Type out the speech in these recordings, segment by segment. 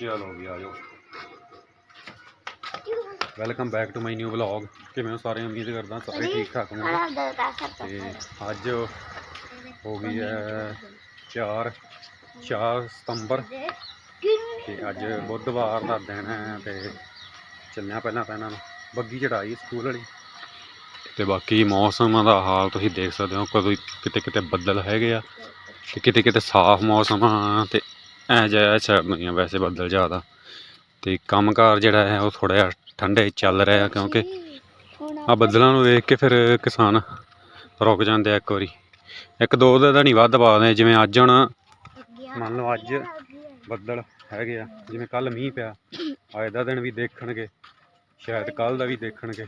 ਚਲੋ ਵੀ ਆਜੋ welcome back to my new vlog ਕਿਵੇਂ ਹੋ ਸਾਰੇ ਉਮੀਦ ਕਰਦਾ ਸਾਰੇ ਠੀਕ ਠਾਕ ਹੋਣਗੇ। ਤੇ ਅੱਜ ਹੋ ਗਈ ਹੈ 4 4 ਸਤੰਬਰ। ਤੇ ਅੱਜ ਬੁੱਧਵਾਰ ਦਾ ਦਿਨ ਹੈ ਤੇ ਚੱਲਿਆ ਪਹਿਲਾਂ ਨੂੰ। ਬੱਗੀ ਚੜਾਈ ਸਕੂਲ ਵਾਲੀ। ਤੇ ਬਾਕੀ ਮੌਸਮ ਦਾ ਹਾਲ ਤੁਸੀਂ ਦੇਖ ਸਕਦੇ ਹੋ ਕਦੋਂ ਕਿਤੇ ਕਿਤੇ ਬੱਦਲ ਹੈਗੇ ਆ ਤੇ ਕਿਤੇ ਕਿਤੇ ਸਾਫ਼ ਮੌਸਮ ਆ ਤੇ ਐ ਜਿਹਾ ਛੱਡ ਨਹੀਂ ਆ ਵੈਸੇ ਬੱਦਲ ਜ਼ਿਆਦਾ। ਤੇ ਕੰਮਕਾਰ ਜਿਹੜਾ ਹੈ ਉਹ ਥੋੜਾ ਜਿਹਾ ਠੰਡੇ ਚੱਲ ਰਿਹਾ ਕਿਉਂਕਿ ਆ ਬੱਦਲਾਂ ਨੂੰ ਵੇਖ ਕੇ ਫਿਰ ਕਿਸਾਨ ਰੁਕ ਜਾਂਦੇ ਆ ਇੱਕ ਵਾਰੀ। ਇੱਕ ਦੋ ਦਿਨ ਦਾ ਨਹੀਂ ਵੱਧ ਪਾਉਂਦੇ ਜਿਵੇਂ ਅੱਜ ਹੁਣ ਮੰਨ ਲਓ ਅੱਜ ਬੱਦਲ ਹੈਗੇ ਆ, ਜਿਵੇਂ ਕੱਲ ਮੀਂਹ ਪਿਆ ਅੱਜ ਦਾ ਦਿਨ ਵੀ ਦੇਖਣਗੇ, ਸ਼ਾਇਦ ਕੱਲ ਦਾ ਵੀ ਦੇਖਣਗੇ।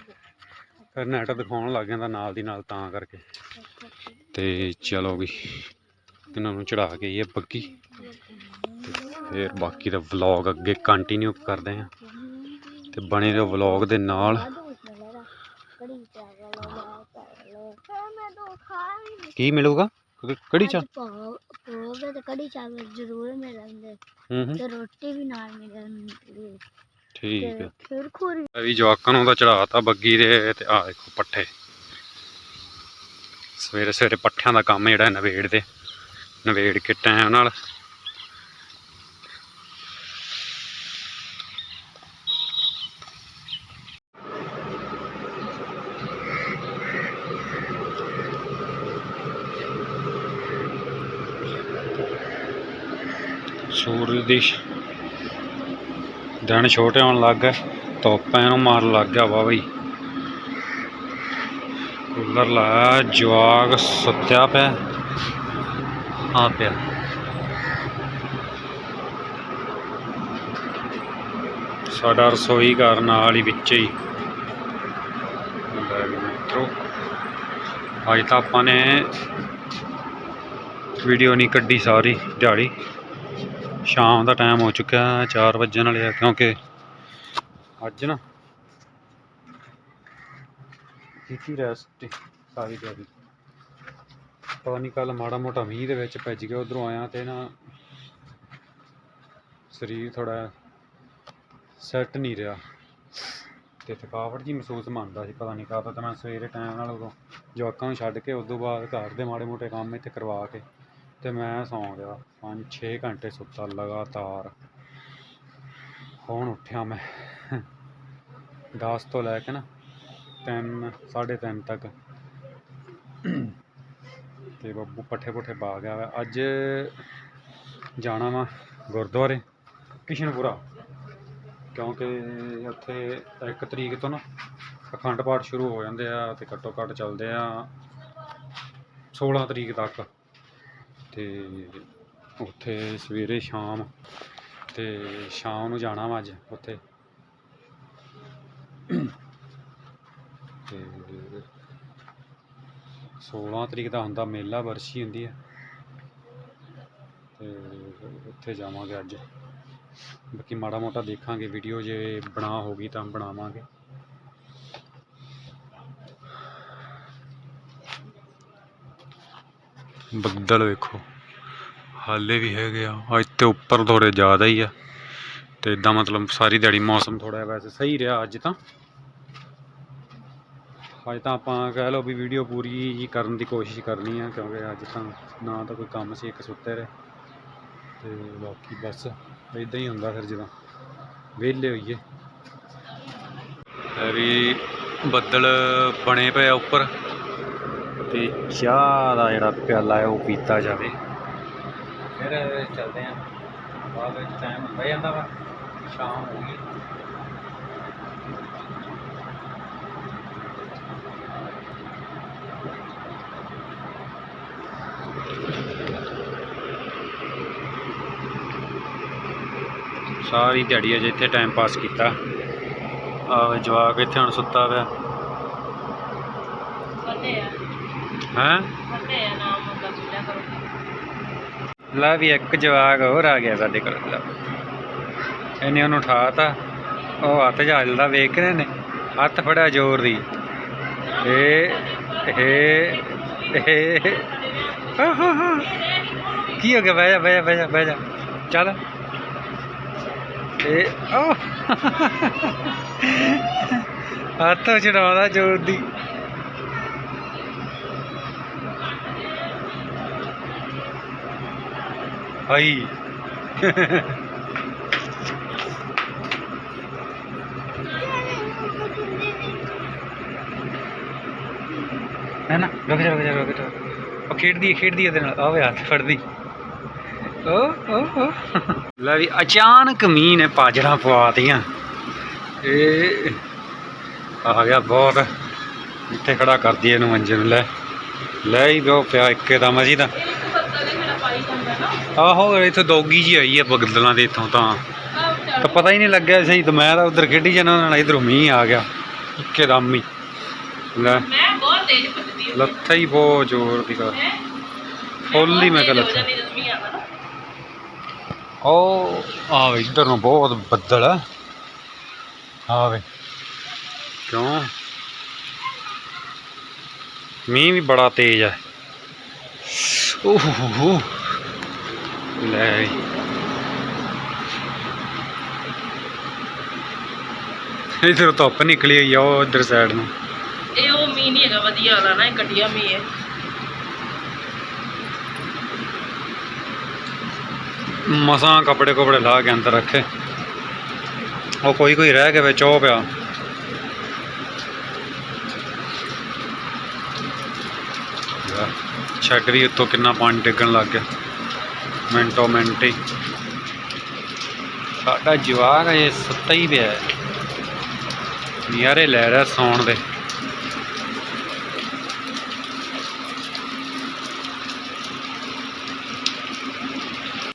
ਫਿਰ ਨੈਟ ਦਿਖਾਉਣ ਲੱਗ ਜਾਂਦਾ ਨਾਲ ਦੀ ਨਾਲ ਤਾਂ ਕਰਕੇ। ਤੇ ਚਲੋ ਵੀ, ਇਹਨਾਂ ਨੂੰ ਚੜਾ ਕੇ ਇਹ ਬੱਗੀ। ਫਿਰ ਬਾਕੀ ਦਾ ਵਲੌਗ ਅੱਗੇ ਕੰਟੀਨਿਊ ਕਰਦੇ ਆ ਤੇ ਬਣੇ ਰਹੋ ਵਲੌਗ ਦੇ ਨਾਲ। ਕੀ ਮਿਲੂਗਾ? ਕੜੀ ਚਾ ਪੋਗੇ ਤੇ ਕੜੀ ਚਾਵਲ। ਜ਼ਰੂਰ ਮਿਲਣਗੇ ਤੇ ਰੋਟੀ ਵੀ ਨਾਲ ਮਿਲਣਗੀ ਠੀਕ ਹੈ। ਫਿਰ ਖੂਰ ਵੀ ਜਵਾਕਾਂ ਨੂੰ ਤਾਂ ਚੜਾਤਾ ਬੱਗੀ ਦੇ ਤੇ ਆ ਦੇਖੋ ਪੱਠੇ। ਸਵੇਰੇ ਸਵੇਰੇ ਪੱਠਿਆਂ ਦਾ ਕੰਮ ਜਿਹੜਾ ਨਵੇੜ ਦੇ ਨਵੇੜ ਕੇ ਟਾਈਮ ਨਾਲ ਸੂਰਜ ਦੀ ਦਿਨ ਛੋਟੇ ਹੋਣ ਲੱਗ ਗਿਆ ਧੁੱਪ ਐਨੂੰ ਮਾਰਨ ਲੱਗ ਗਿਆ ਵਾ ਬਈ। ਕੂਲਰ ਲਾਇਆ ਜਵਾਗ ਸੁੱਤਿਆ ਪਿਆ, ਆ ਪਿਆ। ਸਾਡਾ ਰਸੋਈ ਘਰ ਨਾਲ ਹੀ ਵਿੱਚ ਹੀ। ਮਿੱਤਰੋ, ਅੱਜ ਤਾਂ ਆਪਾਂ ਨੇ ਵੀਡੀਓ ਨਹੀਂ ਕੱਢੀ ਸਾਰੀ ਦਿਹਾੜੀ। ਸ਼ਾਮ ਦਾ ਟਾਈਮ ਹੋ ਚੁੱਕਿਆ 4 ਵਜਣ ਵਾਲੇ ਆ ਕਿਉਂਕਿ ਅੱਜ ਨਾ ਕੀਤੀ ਰੈਸਟ ਸਾਰੀ ਦਿਹਾੜੀ। ਪਤਾ ਨਹੀਂ ਕੱਲ ਮਾੜਾ ਮੋਟਾ ਮੀਂਹ ਦੇ ਵਿੱਚ ਭੱਜ ਗਿਆ ਉਧਰੋਂ ਆਇਆ ਤੇ ਨਾ ਸਰੀਰ ਥੋੜਾ ਸੈੱਟ ਨਹੀਂ ਰਿਹਾ। ਤੇ ਥਕਾਵਟ ਜੀ ਮਹਿਸੂਸ ਮੰਨਦਾ ਸੀ, ਪਤਾ ਨਹੀਂ ਕਾਹਦਾ ਤਾਂ ਮੈਂ ਸਵੇਰੇ ਟਾਈਮ ਨਾਲ ਉਦੋਂ ਜਵਾਕਾਂ ਨੂੰ ਛੱਡ ਕੇ ਉਸ ਤੋਂ ਬਾਅਦ ਘਰ ਦੇ ਮਾੜੇ ਮੋਟੇ ਕੰਮ ਇੱਥੇ ਕਰਵਾ ਕੇ ਤੇ ਮੈਂ ਸੌਂ ਗਿਆ। 5-6 ਘੰਟੇ ਸੁੱਤਾ ਲਗਾਤਾਰ। ਹੁਣ ਉੱਠਿਆ ਮੈਂ? 10 ਤੋਂ ਲੈ ਕੇ ਨਾ 3 3:30 ਤੱਕ। ਤੇ ਬੱਬੂ ਪੱਠੇ ਪੁੱਠੇ ਪਾ ਗਿਆ ਵਾ। ਅੱਜ ਜਾਣਾ ਵਾ ਗੁਰਦੁਆਰੇ, ਕਿਸ਼ਨਪੁਰਾ। ਕਿਉਂਕਿ ਉੱਥੇ ਇੱਕ ਤਰੀਕ ਤੋਂ ਨਾ ਅਖੰਡ ਪਾਠ ਸ਼ੁਰੂ ਹੋ ਜਾਂਦੇ ਆ ਤੇ ਘੱਟੋ ਘੱਟ ਚੱਲਦੇ ਆ 16 ਤਰੀਕ ਤੱਕ। ਤੇ ਉੱਥੇ ਸਵੇਰੇ ਸ਼ਾਮ ਤੇ ਸ਼ਾਮ ਨੂੰ ਜਾਣਾ ਵਾ ਅੱਜ ਉੱਥੇ। ਤੇ 16 ਤਰੀਕ ਦਾ ਹੁੰਦਾ ਮੇਲਾ ਵਰਸ਼ੀ ਹੁੰਦੀ ਹੈ ਤੇ ਉੱਥੇ ਜਾਵਾਂਗੇ ਅੱਜ। ਬਾਕੀ ਮਾੜਾ ਮੋਟਾ ਦੇਖਾਂਗੇ ਵੀਡੀਓ ਜੇ ਬਣਾ ਹੋਗੀ ਤਾਂ ਬਣਾਵਾਂਗੇ। ਬੱਦਲ ਵੇਖੋ। ਹਾਲੇ ਵੀ ਹੈਗੇ ਆ। ਅੱਜ ਤੇ ਉੱਪਰ ਥੋੜੇ ਜ਼ਿਆਦਾ ਹੀ ਆ। ਤੇ ਇਦਾਂ ਮਤਲਬ ਸਾਰੀ ਦਿਹਾੜੀ ਮੌਸਮ ਥੋੜਾ ਵੈਸੇ ਸਹੀ ਰਿਹਾ ਅੱਜ ਤਾਂ। ਅੱਜ ਤਾਂ ਆਪਾਂ ਕਹਿ ਲਓ ਵੀ ਵੀਡੀਓ ਪੂਰੀ ਹੀ ਕਰਨ ਦੀ ਕੋਸ਼ਿਸ਼ ਕਰਨੀ ਆ, ਕਿਉਂਕਿ ਅੱਜ ਤਾਂ ਨਾ ਤਾਂ ਕੋਈ ਕੰਮ ਸੀ, ਇੱਕ ਸੁੱਤੇ ਰਹੇ। ਤੇ ਬਾਕੀ ਬਸ ਇਦਾਂ ਹੀ ਹੁੰਦਾ ਫਿਰ ਜਦੋਂ। ਵਿਹਲੇ ਹੋਈਏ। ਵੀ ਬੱਦਲ ਬਣੇ ਪਏ ਆ ਉੱਪਰ। ਤੇ ਚਾਹ ਦਾ ਜਿਹੜਾ ਪਿਆਲਾ ਹੈ ਉਹ ਪੀਤਾ ਜਾਵੇ। ਫਿਰ ਚੱਲਦੇ ਆ ਬਾਅਦ ਵਿੱਚ ਟਾਈਮ ਹੋ ਜਾਂਦਾ ਵਾ। ਸ਼ਾਮ ਹੋ ਗਈ। ਸਾਰੀ ਦਿਹਾੜੀ ਅਜੇ ਇੱਥੇ ਟਾਈਮ ਪਾਸ ਕੀਤਾ। ਆ ਜਵਾਕ ਇੱਥੇ ਹੁਣ ਸੁੱਤਾ ਪਿਆ। ਹੈਂ? ਲੈ ਵੀ ਇੱਕ ਜਵਾਕ ਹੋਰ ਆ ਗਿਆ ਸਾਡੇ ਕੋਲ। ਲੈ। ਇਹਨੇ ਉਹਨੂੰ ਉਠਾਤਾ। ਉਹ ਹੱਥ ਜਲਦਾ ਵੇਖ ਰਹੇ ਨੇ। ਹੱਥ ਫੜਿਆ ਜ਼ੋਰ ਦੀ। ਏ ਏ ਏ ਆਹ ਹਾ ਹਾ ਕੀ ਹੋ ਗਿਆ? ਬਹਿ ਜਾ ਬਹਿ ਜਾ ਬਹਿ ਜਾ ਬਹਿ ਜਾ। ਚੱਲ। ਇਹ ਆ ਹੱਥ ਚੜਾਉਂਦਾ ਜ਼ੋਰ ਦੀ। ਹਾਈ। ਨਾ ਨਾ? ਰੁਕ ਜਾ ਰੁਕ ਜਾ ਰੁਕ ਜਾ। ਉਹ ਖੇਡਦੀ ਹੈ, ਖੇਡਦੀ ਇਹਦੇ ਨਾਲ। ਆਵੇ ਹੱਥ ਫੜਦੀ। ਓ ਓ ਓ। ਲੈ ਵੀ ਅਚਾਨਕ ਮੀਂਹ ਨੇ ਪਾਜੜਾਂ ਪਵਾਤੀਆਂ ਇਹ ਆ ਗਿਆ ਬਹੁਤ। ਇੱਥੇ ਖੜਾ ਕਰਦੀ ਇਹਨੂੰ ਮੰਜੇ ਨੂੰ, ਲੈ। ਲੈ ਹੀ ਬਿਓ ਪਿਆ ਇੱਕੇ ਦਾ ਮਜੀ ਦਾ ਆਹੋ ਇੱਥੇ ਦੋਗੀ ਜੀ ਆਈ ਹੈ ਬਗਦਲਾਂ ਦੇ ਇੱਥੋਂ ਤਾਂ। ਤਾਂ ਪਤਾ ਹੀ ਨਹੀਂ ਲੱਗਿਆ ਸਹੀ ਤਾਂ ਮੈਂ ਤਾਂ ਉਧਰ ਖੇਡੀ ਜਾਣਾ ਨਾਲ ਇਧਰੋਂ ਮੀਂਹ ਆ ਗਿਆ। ਇੱਕੇ ਦਮ ਹੀ। ਲੈ। ਮੈਂ ਬਹੁਤ ਤੇਜ਼ ਭੱਜਦੀ ਹਾਂ। ਲੱਥਾ ਹੀ ਬਹੁਤ ਜ਼ੋਰ ਦੀ ਕਰ ਫੁੱਲ ਹੀ ਮੈਂ ਲੱਥਾ। ਉਹ ਆ ਇੱਧਰ ਨੂੰ ਬਹੁਤ ਬੱਦਲ ਆ। ਆ ਵੇ। ਕਿਉਂ? ਮੀਂਹ ਵੀ ਬੜਾ ਤੇਜ਼ ਆ। ਓਹ ਹੋ ਹੋ। ਲੈ। ਇੱਧਰ ਧੁੱਪ ਨਿਕਲੀ ਹੋਈ ਆ ਉਹ ਇੱਧਰ ਸਾਈਡ ਨੂੰ। ਇਹ ਉਹ ਮੀਂਹ ਨਹੀਂ ਹੈਗਾ ਵਧੀਆ ਵਾਲਾ ਨਾ ਇਹ ਘਟੀਆ ਮੀਂਹ ਹੈ। ਮਸਾਂ ਕੱਪੜੇ ਕੁਪੜੇ ਲਾ ਕੇ ਅੰਦਰ ਰੱਖੇ। ਉਹ ਕੋਈ ਕੋਈ ਰਹਿ ਗਿਆ ਵਿੱਚ ਉਹ ਪਿਆ। ਛੱਡ ਵੀ ਉੱਤੋਂ ਕਿੰਨਾ ਪਾਣੀ ਡਿੱਗਣ ਲੱਗ ਗਿਆ। ਮਿੰਟੋ ਮਿੰਟ ਹੀ ਸਾਡਾ ਜਵਾਕ ਅਜੇ ਸੁੱਤਾ ਹੀ ਪਿਆ ਹੈ। ਨਜ਼ਾਰੇ ਲੈ ਰਿਹਾ ਸੌਣ ਦੇ